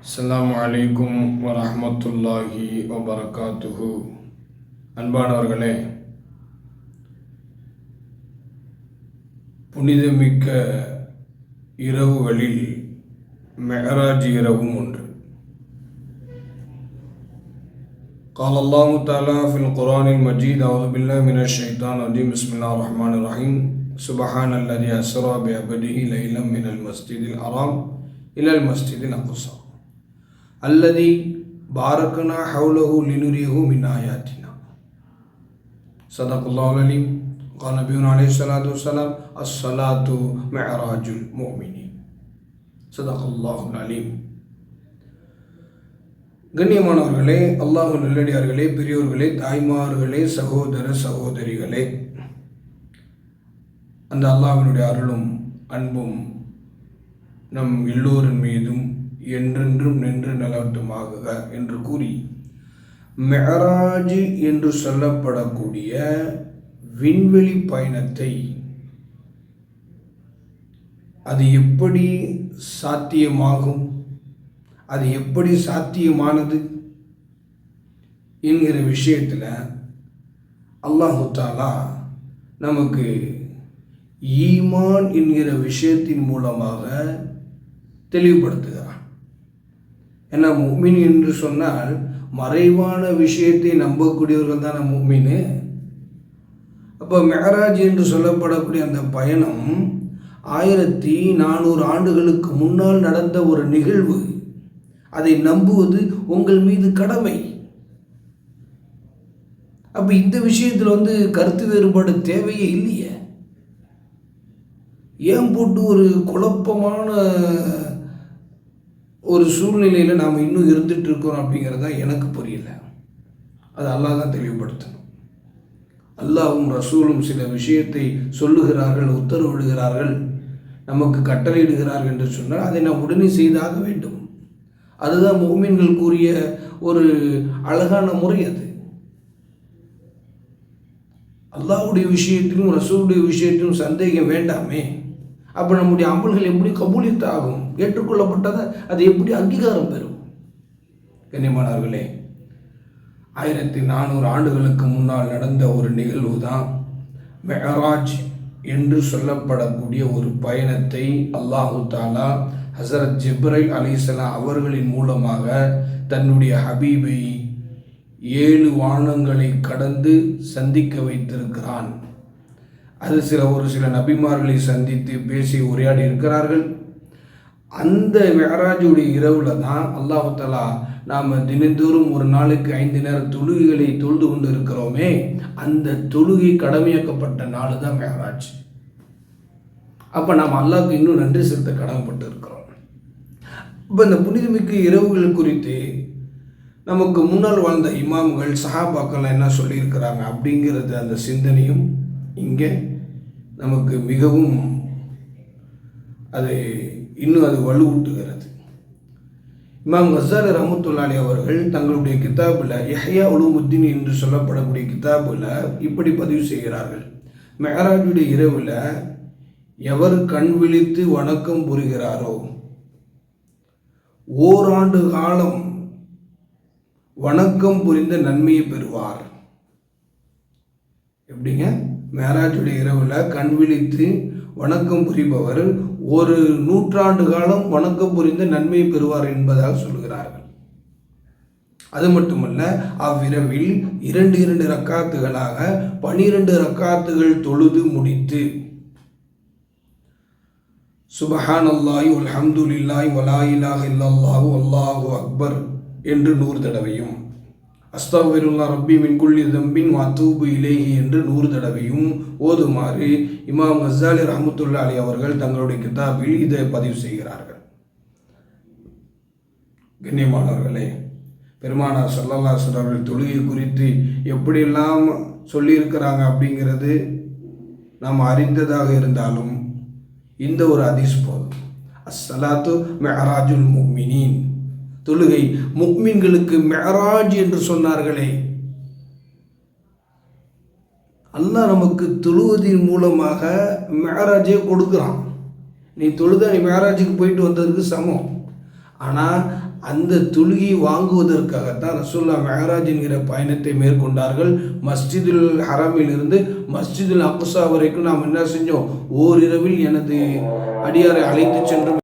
அஸ்ஸலாமு அலைக்கும் வரஹ்மத்துல்லாஹி வபரகாத்துஹு அன்பானவர்களே புனிதமிக்க இரவுகளில் மெஹராஜ் இரவும் ஒன்று قال الله تعالى في القرآن المجيد أعوذ بالله من الشيطان الرجيم بسم الله الرحمن الرحيم سبحان الذي أسرى بعبده ليلا من المسجد الحرام إلى المسجد الأقصى الذي باركنا حوله لنريه من آياتنا صدق الله العليم قال نبينا عليه الصلاة والسلام الصلاة معراج المؤمنين صدق الله العليم கண்ணியமானவர்களே அல்லாஹ் நல்லடியார்களே பெரியோர்களே தாய்மார்களே சகோதர சகோதரிகளே அந்த அல்லாஹ்வினுடைய அருளும் அன்பும் நம் எல்லோரின் மீதும் என்றென்றும் நின்று நிலவட்டுமாகுக என்று கூறி மெஹராஜ் என்று சொல்லப்படக்கூடிய விண்வெளி பயணத்தை அது எப்படி சாத்தியமாகும்? அது எப்படி சாத்தியமானது? என்கிற விஷயத்தில் அல்லாஹு தாலா நமக்கு ஈமான் என்கிற விஷயத்தின் மூலமாக தெளிவுபடுத்துகிறார் ஏன்னா முக்மின் என்று சொன்னால் மறைவான விஷயத்தை நம்பக்கூடியவர்கள் தானே முக்மின்? அப்போ மெஹராஜ் என்று சொல்லப்படக்கூடிய அந்த பயணம் ஆயிரத்தி நானூறு ஆண்டுகளுக்கு முன்னால் நடந்த ஒரு நிகழ்வு. அதை நம்புவது உங்கள் மீது கடமை. அப்போ இந்த விஷயத்தில் வந்து கருத்து வேறுபாடு தேவையே இல்லையே. ஏன் போட்டு ஒரு குழப்பமான ஒரு சூழ்நிலையில் நாம் இன்னும் இருந்துட்டு இருக்கோம் அப்படிங்கிறதா எனக்கு புரியல. அது அல்லாஹ் தான் தெளிவுபடுத்தணும். அல்லாவும் ரசூலும் சில விஷயத்தை சொல்லுகிறார்கள் உத்தரவிடுகிறார்கள் நமக்கு கட்டளையிடுகிறார்கள் என்று சொன்னால் அதை நாம் உடனே செய்தாக வேண்டும். அதுதான் மோமின்கள் கூறிய ஒரு அழகான முறை அது. அல்லாவுடைய விஷயத்திலும் ரசூலுடைய விஷயத்திலும் சந்தேகம் வேண்டாமே. அப்போ நம்முடைய அமல்கள் எப்படி கபூலித்து ஆகும் ஏற்றுக்கொள்ளப்பட்டதை? அது எப்படி அங்கீகாரம் பெறும்? கண்ணியமானவர்களே ஆயிரத்தி நானூறு ஆண்டுகளுக்கு முன்னால் நடந்த ஒரு நிகழ்வு தான் மெஹராஜ் என்று சொல்லப்படக்கூடிய ஒரு பயணத்தை அல்லாஹு தாலா ஹசரத் ஜிப்ரைல் அலிசலா அவர்களின் மூலமாக தன்னுடைய ஹபீபை ஏழு வானங்களை கடந்து சந்திக்க வைத்திருக்கிறான். அது சில ஒரு சில நபிமார்களை சந்தித்து பேசி உரையாடி இருக்கிறார்கள். அந்த மெஹராஜுடைய இரவில் தான் அல்லாஹு தலா நாம் தினந்தோறும் ஒரு நாளுக்கு ஐந்து நேர தொழுகைகளை தொழுது கொண்டு இருக்கிறோமே. அந்த தொழுகை கடமையாக்கப்பட்ட நாள் தான் மெஹராஜ் அப்போ நாம் அல்லாவுக்கு இன்னும் நன்றி செலுத்த கடமைப்பட்டு இருக்கிறோம். இப்போ இந்த புனிதமிக்க இரவுகள் குறித்து நமக்கு முன்னால் வாழ்ந்த இமாம்கள் சஹாபாக்கள்லாம் என்ன சொல்லியிருக்கிறாங்க அப்படிங்கிறது அந்த சிந்தனையும் இங்கே நமக்கு மிகவும் அது இன்னும் அது வலுவூட்டுகிறது. இமாம் கசால் ரஹமத்துல்லாலி அவர்கள் தங்களுடைய கிதாபில் யஹ்யா உலுமுத்தீன் என்று சொல்லப்படக்கூடிய கிதாபில் இப்படி பதிவு செய்கிறார்கள். மெஹராஜுடைய இரவில் எவர் கண் விழித்து வணக்கம் புரிகிறாரோ? ஓராண்டு காலம் வணக்கம் புரிந்த நன்மையை பெறுவார். எப்படிங்க? மேராஜுடைய இரவில் கண் விழித்து வணக்கம் புரிபவர் ஒரு நூற்றாண்டு காலம் வணக்கம் புரிந்து நன்மையை பெறுவார் என்பதாக சொல்கிறார்கள். அது மட்டுமல்ல அவ்விரவில் இரண்டு இரண்டு ரக்காத்துகளாக பனிரெண்டு ரக்காத்துகள் தொழுது முடித்து சுபஹான் அல்லாஹி அல்ஹம்துலில்லாஹி வலா இலாஹ இல்லல்லாஹு அல்லாஹு அக்பர் என்று நூறு தடவையும் அஸ்தாவிருல்லா ரப்பி மின்குள்ளி தம்பின் வாத்தூபு இலேஹி என்று நூறு தடவையும் ஓதுமாறு இமாம் ஹசாலி ரஹமத்துல்லா அலி அவர்கள் தங்களுடைய கிதாபில் இதை பதிவு செய்கிறார்கள். கண்ணியமானவர்களே பெருமானார் சல்லல்லாசன் அவர்கள் தொழுகை குறித்து எப்படியெல்லாம் சொல்லியிருக்கிறாங்க அப்படிங்கிறது நாம் அறிந்ததாக இருந்தாலும் இந்த ஒரு அதிஸ் போதும். அஸ்ஸலாத்து மெஹராஜுல் முக்மினின் தொழுகை முக்மின்களுக்கு மெஹராஜ் என்று சொன்னார்களே. அல்லாஹ் நமக்கு தொழுவதின் மூலமாக மேராஜே கொடுக்குறான். நீ தொழுத நீ மேராஜுக்கு போயிட்டு வந்ததுக்கு சமம். ஆனால் அந்த தொழுகை வாங்குவதற்காகத்தான் ரசூல்லா மெஹராஜ் என்கிற பயணத்தை மேற்கொண்டார்கள். மஸ்ஜிதுல் ஹரமில் இருந்து மஸ்ஜிதுல் அக்ஸா வரைக்கும் நாம் என்ன செஞ்சோம்? ஓரிரவில் எனது அடியாரை அழைத்து சென்று